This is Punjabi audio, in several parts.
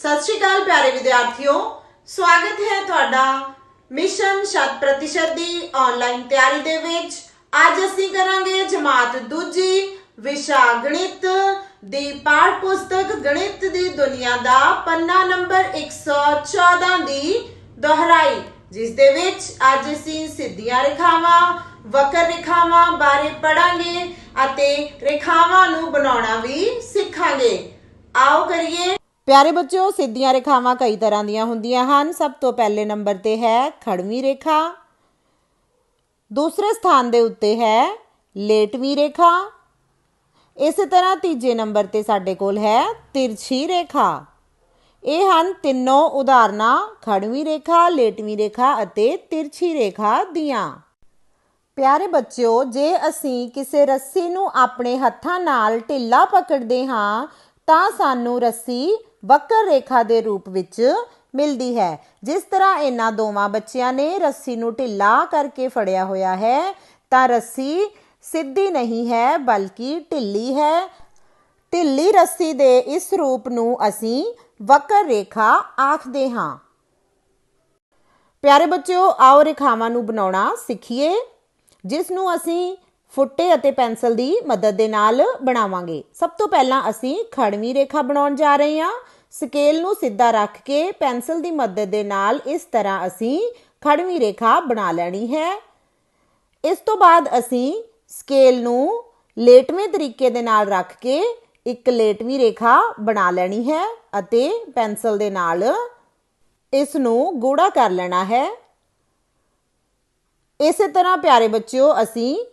ਸਤਿ ਸ਼੍ਰੀ ਅਕਾਲ ਪਿਆਰੇ ਵਿਦਿਆਰਥੀਓ। ਸਵਾਗਤ ਹੈ ਤੁਹਾਡਾ ਮਿਸ਼ਨ ਸ਼ਤ ਪ੍ਰਤੀਸ਼ਤ ਦੀ ਆਨਲਾਈਨ ਤਿਆਰੀ ਦੇ ਵਿੱਚ। ਅੱਜ ਅਸੀਂ ਕਰਾਂਗੇ ਜਮਾਤ ਦੂਜੀ ਵਿਸ਼ਾ ਗਣਿਤ ਦੀ ਪਾਠ ਪੁਸਤਕ ਗਣਿਤ ਦੀ ਦੁਨੀਆ ਦਾ ਪੰਨਾ ਨੰਬਰ 114 ਦੀ ਦੁਹਰਾਈ, ਜਿਸ ਦੇ ਵਿੱਚ ਅੱਜ ਅਸੀਂ ਸਿੱਧੀਆਂ ਰੇਖਾਵਾਂ ਵਕਰ ਰੇਖਾਵਾਂ ਬਾਰੇ ਪੜਾਂਗੇ ਅਤੇ ਰੇਖਾਵਾਂ ਨੂੰ ਬਣਾਉਣਾ ਵੀ ਸਿੱਖਾਂਗੇ। ਆਓ ਕਰੀਏ ਪਿਆਰੇ ਬੱਚਿਓ, ਸਿੱਧੀਆਂ ਰੇਖਾਵਾਂ ਕਈ ਤਰ੍ਹਾਂ ਦੀਆਂ ਹੁੰਦੀਆਂ ਹਨ। ਸਭ ਤੋਂ ਪਹਿਲੇ ਨੰਬਰ ਤੇ ਹੈ ਖੜਵੀਂ ਰੇਖਾ। ਦੂਸਰੇ ਸਥਾਨ ਦੇ ਉੱਤੇ ਹੈ ਲੇਟਵੀਂ ਰੇਖਾ। ਇਸੇ ਤਰ੍ਹਾਂ ਤੀਜੇ ਨੰਬਰ ਤੇ ਸਾਡੇ ਕੋਲ ਹੈ ਤਿਰਛੀ ਰੇਖਾ। ਇਹ ਹਨ ਤਿੰਨੋਂ ਉਦਾਹਰਨਾਂ, ਖੜਵੀਂ ਰੇਖਾ, ਲੇਟਵੀਂ ਰੇਖਾ ਅਤੇ ਤਿਰਛੀ ਰੇਖਾ ਦੀਆਂ। ਪਿਆਰੇ ਬੱਚਿਓ, ਜੇ ਅਸੀਂ ਕਿਸੇ ਰੱਸੀ ਨੂੰ ਆਪਣੇ ਹੱਥਾਂ ਨਾਲ ਢਿੱਲਾ ਪਕੜਦੇ ਹਾਂ, ਤਾਂ ਸਾਨੂੰ ਰੱਸੀ ਵਕਰ ਰੇਖਾ ਦੇ ਰੂਪ ਵਿੱਚ ਮਿਲਦੀ ਹੈ। ਜਿਸ ਤਰ੍ਹਾਂ ਇਹਨਾਂ ਦੋਵਾਂ ਬੱਚਿਆਂ ਨੇ ਰੱਸੀ ਨੂੰ ਢਿੱਲਾ ਕਰਕੇ ਫੜਿਆ ਹੋਇਆ ਹੈ, ਤਾਂ ਰੱਸੀ ਸਿੱਧੀ ਨਹੀਂ ਹੈ, ਬਲਕਿ ਢਿੱਲੀ ਹੈ। ਢਿੱਲੀ ਰੱਸੀ ਦੇ ਇਸ ਰੂਪ ਨੂੰ ਅਸੀਂ ਵਕਰ ਰੇਖਾ ਆਖਦੇ ਹਾਂ। ਪਿਆਰੇ ਬੱਚਿਓ, ਆਓ ਰੇਖਾਵਾਂ ਨੂੰ ਬਣਾਉਣਾ ਸਿੱਖੀਏ। ਜਿਸ ਨੂੰ ਅਸੀਂ ਫੁੱਟੇ ਅਤੇ ਪੈਨਸਲ ਦੀ ਮਦਦ ਦੇ ਨਾਲ ਬਣਾਵਾਂਗੇ। ਸਭ ਤੋਂ ਪਹਿਲਾਂ ਅਸੀਂ ਖੜਵੀਂ ਰੇਖਾ ਬਣਾਉਣ ਜਾ ਰਹੇ ਹਾਂ। ਸਕੇਲ ਨੂੰ ਸਿੱਧਾ ਰੱਖ ਕੇ ਪੈਨਸਲ ਦੀ ਮਦਦ ਦੇ ਨਾਲ ਇਸ ਤਰ੍ਹਾਂ ਅਸੀਂ ਖੜਵੀਂ ਰੇਖਾ ਬਣਾ ਲੈਣੀ ਹੈ। ਇਸ ਤੋਂ ਬਾਅਦ ਅਸੀਂ ਸਕੇਲ ਨੂੰ ਲੇਟਵੇਂ ਤਰੀਕੇ ਦੇ ਨਾਲ ਰੱਖ ਕੇ ਇੱਕ ਲੇਟਵੀਂ ਰੇਖਾ ਬਣਾ ਲੈਣੀ ਹੈ ਅਤੇ ਪੈਨਸਲ ਦੇ ਨਾਲ ਇਸ ਨੂੰ ਗੂੜਾ ਕਰ ਲੈਣਾ ਹੈ। ਇਸੇ ਤਰ੍ਹਾਂ ਪਿਆਰੇ ਬੱਚਿਓ, ਅਸੀਂ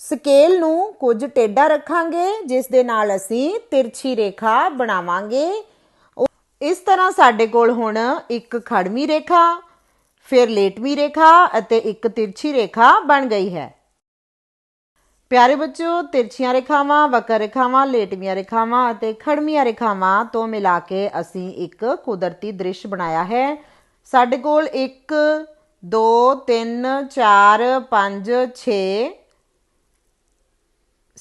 ਸਕੇਲ ਨੂੰ ਕੁਝ ਟੇਢਾ ਰੱਖਾਂਗੇ, ਜਿਸ ਦੇ ਨਾਲ ਅਸੀਂ ਤਿਰਛੀ ਰੇਖਾ ਬਣਾਵਾਂਗੇ। ਇਸ ਤਰ੍ਹਾਂ ਸਾਡੇ ਕੋਲ ਹੁਣ ਇੱਕ ਖੜਵੀਂ ਰੇਖਾ, ਫਿਰ ਲੇਟਵੀਂ ਰੇਖਾ ਅਤੇ ਇੱਕ ਤਿਰਛੀ ਰੇਖਾ ਬਣ ਗਈ ਹੈ। ਪਿਆਰੇ ਬੱਚਿਓ, ਤਿਰਛੀਆਂ ਰੇਖਾਵਾਂ ਵਕਰ ਰੇਖਾਵਾਂ, ਲੇਟਵੀਆਂ ਰੇਖਾਵਾਂ ਅਤੇ ਖੜਵੀਆਂ ਰੇਖਾਵਾਂ ਤੋਂ ਮਿਲਾ ਕੇ ਅਸੀਂ ਇੱਕ ਕੁਦਰਤੀ ਦ੍ਰਿਸ਼ ਬਣਾਇਆ ਹੈ। ਸਾਡੇ ਕੋਲ 1 2 3 4 5 6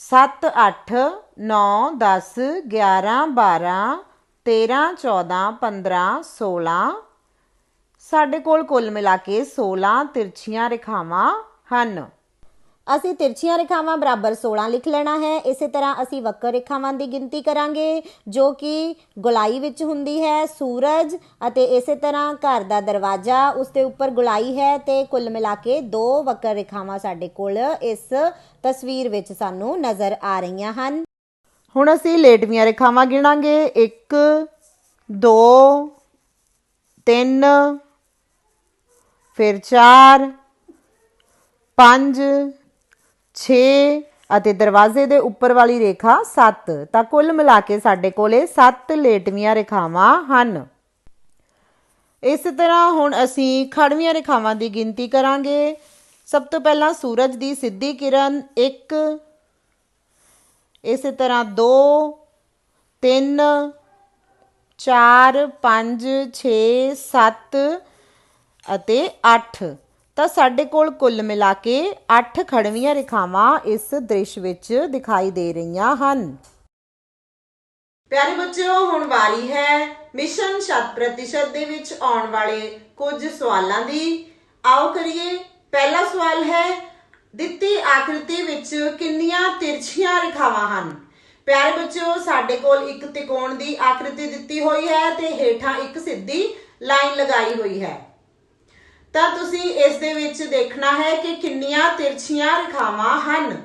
7 8 9 10 11 12 13 14 15 16 ਸਾਡੇ ਕੋਲ ਕੁੱਲ ਮਿਲਾ ਕੇ 16 ਤਿਰਛੀਆਂ ਰੇਖਾਵਾਂ ਹਨ। ਅਸੀਂ ਤਿਰਛੀਆਂ ਰੇਖਾਵਾਂ ਬਰਾਬਰ 16 ਲਿਖ ਲੈਣਾ ਹੈ। ਇਸੇ ਤਰ੍ਹਾਂ ਅਸੀਂ ਵਕਰ ਰੇਖਾਵਾਂ ਦੀ ਗਿਣਤੀ ਕਰਾਂਗੇ, ਜੋ ਕਿ ਗੁਲਾਈ ਵਿੱਚ ਹੁੰਦੀ ਹੈ, ਸੂਰਜ ਅਤੇ ਇਸੇ ਤਰ੍ਹਾਂ ਘਰ ਦਾ ਦਰਵਾਜ਼ਾ ਉਸ ਦੇ ਉੱਪਰ ਗੁਲਾਈ ਹੈ ਤੇ ਕੁੱਲ ਮਿਲਾ ਕੇ ਦੋ ਵਕਰ ਰੇਖਾਵਾਂ ਸਾਡੇ ਕੋਲ ਇਸ ਤਸਵੀਰ ਵਿੱਚ ਸਾਨੂੰ ਨਜ਼ਰ ਆ ਰਹੀਆਂ ਹਨ। ਹੁਣ ਅਸੀਂ ਲੇਟਵੀਆਂ ਰੇਖਾਵਾਂ ਗਿਣਾਂਗੇ। 1 2 3 ਫਿਰ 4 5 6 ਅਤੇ ਦਰਵਾਜ਼ੇ ਦੇ ਉੱਪਰ ਵਾਲੀ ਰੇਖਾ 7 ਤਾਂ ਕੁੱਲ ਮਿਲਾ ਕੇ ਸਾਡੇ ਕੋਲੇ 7 ਲੇਟਵੀਆਂ ਰੇਖਾਵਾਂ ਹਨ। ਇਸ ਤਰ੍ਹਾਂ ਹੁਣ ਅਸੀਂ ਖੜਵੀਆਂ ਰੇਖਾਵਾਂ ਦੀ ਗਿਣਤੀ ਕਰਾਂਗੇ। ਸਭ ਤੋਂ ਪਹਿਲਾਂ ਸੂਰਜ ਦੀ ਸਿੱਧੀ ਕਿਰਨ 1 ਇਸੇ ਤਰ੍ਹਾਂ 2 3 4 5 6 7 ਅਤੇ 8 ਤਾਂ ਸਾਡੇ ਕੋਲ ਕੁੱਲ ਮਿਲਾ ਕੇ 8 ਖੜਵੀਆਂ ਰੇਖਾਵਾਂ ਇਸ ਦ੍ਰਿਸ਼ ਵਿੱਚ ਦਿਖਾਈ ਦੇ ਰਹੀਆਂ ਹਨ। ਪਿਆਰੇ ਬੱਚਿਓ, ਹੁਣ ਵਾਰੀ ਹੈ ਮਿਸ਼ਨ ਸ਼ਤ ਪ੍ਰਤੀਸ਼ਤ ਦੇ ਵਿੱਚ ਆਉਣ ਵਾਲੇ ਕੁਝ ਸਵਾਲਾਂ ਦੀ। ਆਓ ਕਰੀਏ, ਪਹਿਲਾ ਸਵਾਲ ਹੈ, ਦਿੱਤੀ ਆਕ੍ਰਿਤੀ ਵਿੱਚ ਕਿੰਨੀਆਂ ਤਿਰਛੀਆਂ ਰੇਖਾਵਾਂ ਹਨ? ਪਿਆਰੇ ਬੱਚਿਓ, ਸਾਡੇ ਕੋਲ ਇੱਕ ਤਿਕੋਣ ਦੀ ਆਕ੍ਰਿਤੀ ਦਿੱਤੀ ਹੋਈ ਹੈ ਤੇ ਹੇਠਾਂ ਇੱਕ ਸਿੱਧੀ ਲਾਈਨ ਲਗਾਈ ਹੋਈ ਹੈ। ਤਾਂ ਤੁਸੀਂ ਇਸ ਦੇ ਵਿੱਚ ਦੇਖਣਾ ਹੈ ਕਿ ਕਿੰਨੀਆਂ ਤਿਰਛੀਆਂ ਰੇਖਾਵਾਂ ਹਨ।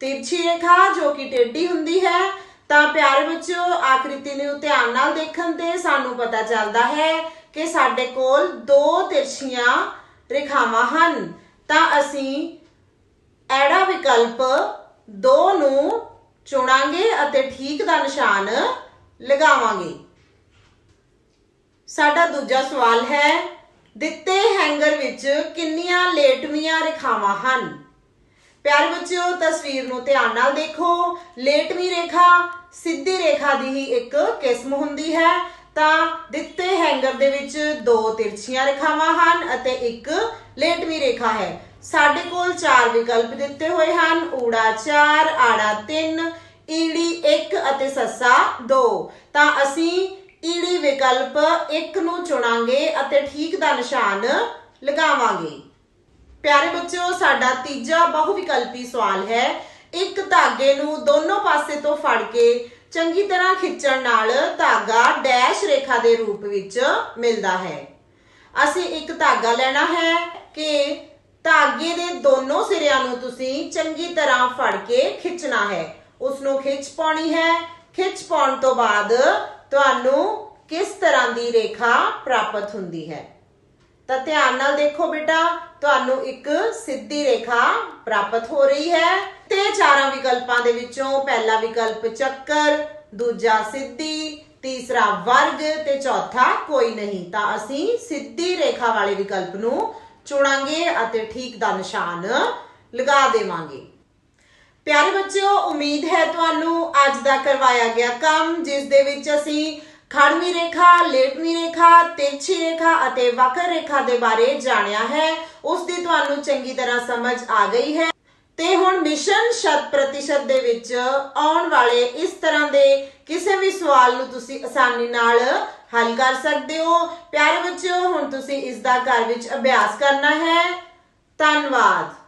ਤਿਰਛੀ ਰੇਖਾ ਜੋ ਕਿ ਟੇਢੀ ਹੁੰਦੀ ਹੈ, ਤਾਂ ਪਿਆਰੇ ਬੱਚਿਓ ਆਕ੍ਰਿਤੀ ਨੂੰ ਧਿਆਨ ਨਾਲ ਦੇਖਣ ਤੇ ਸਾਨੂੰ ਪਤਾ ਚੱਲਦਾ ਹੈ ਕਿ ਸਾਡੇ ਕੋਲ ਦੋ ਤਿਰਛੀਆਂ ਰੇਖਾਵਾਂ ਹਨ। ਤਾਂ ਅਸੀਂ ਐੜਾ ਵਿਕਲਪ 2 ਨੂੰ ਚੁਣਾਂਗੇ ਅਤੇ ਠੀਕ ਦਾ ਨਿਸ਼ਾਨ ਲਗਾਵਾਂਗੇ। ਸਾਡਾ ਦੂਜਾ ਸਵਾਲ ਹੈ ਦਿੱਤੇ ਹੈਂਗਰ ਵਿੱਚ ਕਿੰਨੀਆਂ ਲੇਟਵੀਆਂ ਰੇਖਾਵਾਂ ਹਨ? ਪਿਆਰੇ ਬੱਚਿਓ, ਤਸਵੀਰ ਨੂੰ ਧਿਆਨ ਨਾਲ ਦੇਖੋ। ਲੇਟਵੀਂ ਰੇਖਾ ਸਿੱਧੀ ਰੇਖਾ ਦੀ ਹੀ ਇੱਕ ਕਿਸਮ ਹੁੰਦੀ ਹੈ। ਤਾਂ ਦਿੱਤੇ ਹੈਂਗਰ ਦੇ ਵਿੱਚ ਦੋ ਤਿਰਛੀਆਂ ਰੇਖਾਵਾਂ ਹਨ ਅਤੇ ਇੱਕ ਲੇਟਵੀਂ ਰੇਖਾ ਹੈ। ਸਾਡੇ ਕੋਲ ਚਾਰ ਵਿਕਲਪ ਦਿੱਤੇ ਹੋਏ ਹਨ। ਊੜਾ 4 ਆੜਾ 3 ਈੜੀ 1 ਅਤੇ ਸੱਸਾ 2 ਤਾਂ ਅਸੀਂ ਈੜੀ ਵਿਕਲਪ 1 ਨੂੰ ਚੁਣਾਂਗੇ ਅਤੇ ਠੀਕ ਦਾ ਨਿਸ਼ਾਨ ਲਗਾਵਾਂਗੇ। ਪਿਆਰੇ ਬੱਚਿਓ, ਸਾਡਾ ਤੀਜਾ ਬਹੁ ਵਿਕਲਪੀ ਸਵਾਲ ਹੈ। ਇੱਕ ਧਾਗੇ ਨੂੰ ਦੋਨੋਂ ਪਾਸੇ ਤੋਂ ਫੜ ਕੇ ਚੰਗੀ ਤਰ੍ਹਾਂ ਖਿੱਚਣ ਨਾਲ ਧਾਗਾ ਡੈਸ਼ ਰੇਖਾ ਦੇ ਰੂਪ ਵਿੱਚ ਮਿਲਦਾ ਹੈ। ਅਸੀਂ ਇੱਕ ਧਾਗਾ ਲੈਣਾ ਹੈ ਕਿ ਧਾਗੇ ਦੇ ਦੋਨੋਂ ਸਿਰਿਆਂ ਨੂੰ ਤੁਸੀਂ ਚੰਗੀ ਤਰ੍ਹਾਂ ਫੜ ਕੇ ਖਿੱਚਣਾ ਹੈ। ਉਸ ਨੂੰ ਖਿੱਚ ਪਾਉਣੀ ਹੈ। ਖਿੱਚ ਪਾਉਣ ਤੋਂ ਬਾਅਦ ਤੁਹਾਨੂੰ ਕਿਸ ਤਰ੍ਹਾਂ ਦੀ ਰੇਖਾ ਪ੍ਰਾਪਤ ਹੁੰਦੀ ਹੈ? ਤਾਂ ਧਿਆਨ ਨਾਲ ਦੇਖੋ ਬੇਟਾ, ਤੁਹਾਨੂੰ ਇੱਕ ਸਿੱਧੀ ਰੇਖਾ ਪ੍ਰਾਪਤ ਹੋ ਰਹੀ ਹੈ ਤੇ ਚਾਰਾਂ ਵਿਕਲਪਾਂ ਦੇ ਵਿੱਚੋਂ ਪਹਿਲਾ ਵਿਕਲਪ ਚੱਕਰ, ਦੂਜਾ ਸਿੱਧੀ, ਤੀਸਰਾ ਵਰਗ ਤੇ ਚੌਥਾ ਕੋਈ ਨਹੀਂ। ਤਾਂ ਅਸੀਂ ਸਿੱਧੀ ਰੇਖਾ ਵਾਲੇ ਵਿਕਲਪ ਨੂੰ ਚੁਣਾਂਗੇ ਅਤੇ ਠੀਕ ਦਾ ਨਿਸ਼ਾਨ ਲਗਾ ਦੇਵਾਂਗੇ। ਪਿਆਰੇ ਬੱਚਿਓ, ਉਮੀਦ ਹੈ ਤੁਹਾਨੂੰ ਅੱਜ ਦਾ ਕਰਵਾਇਆ ਗਿਆ ਕੰਮ, ਜਿਸ ਦੇ ਵਿੱਚ ਅਸੀਂ ਖੜਵੀਂ ਰੇਖਾ, ਲੇਟਵੀਂ ਰੇਖਾ ਤਿਰਛੀ ਰੇਖਾ ਅਤੇ ਵਕਰ ਰੇਖਾ ਦੇ ਬਾਰੇ ਜਾਣਿਆ ਹੈ। ਉਸ ਦੀ ਤੁਹਾਨੂੰ ਚੰਗੀ ਤਰ੍ਹਾਂ ਸਮਝ ਆ ਗਈ ਹੈ। ਤੇ ਹੁਣ ਮਿਸ਼ਨ ਸ਼ਤ ਪ੍ਰਤੀਸ਼ਤ ਦੇ ਵਿੱਚ ਆਉਣ ਵਾਲੇ ਇਸ ਤਰ੍ਹਾਂ ਦੇ ਕਿਸੇ ਵੀ ਸਵਾਲ ਨੂੰ ਤੁਸੀਂ ਆਸਾਨੀ ਨਾਲ ਹੱਲ ਕਰ ਸਕਦੇ ਹੋ। ਪਿਆਰੇ ਬੱਚਿਓ, ਹੁਣ ਤੁਸੀਂ ਇਸ ਦਾ ਘਰ ਵਿੱਚ ਅਭਿਆਸ ਕਰਨਾ ਹੈ। ਧੰਨਵਾਦ।